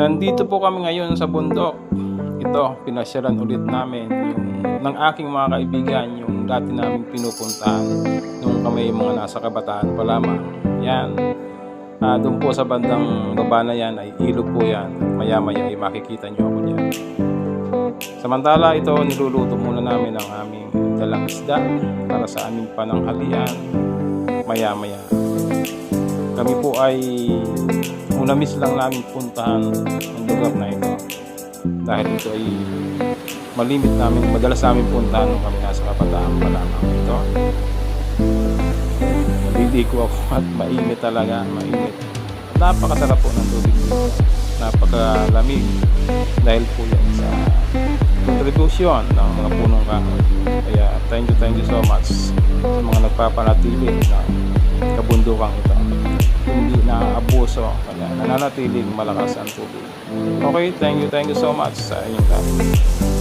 Nandito po kami ngayon sa bundok. Ito, pinasyalan ulit namin yung ng aking mga kaibigan, yung dati namin pinupuntahan nung kami mga nasa kabataan pa lamang. Yan. Ah, doon po sa bandang baba na yan ay ilog po yan. Maya-maya ay makikita nyo ako dyan. Samantala ito, niluluto muna namin ang aming dalang isda para sa aming pananghalian. Maya-maya. Kami po ay una miss lang namin puntahan ang lugar na ito. Dahil ito ay malimit namin, madalas namin puntahan nung kami nasa kabataan pa lamang ito. Naliligo ako at mainit talaga, mainit. Napakasarap po ng tubig dito. Napakalamig dahil po yan sa contribution ng mga punong kahoy. Kaya thank you, thank you so much sa mga nagpapanatili ng kabundukang ito. Abuso, kaya nananatiling malakas ang tubig. Okay, thank you, thank you so much sa inyong lahat.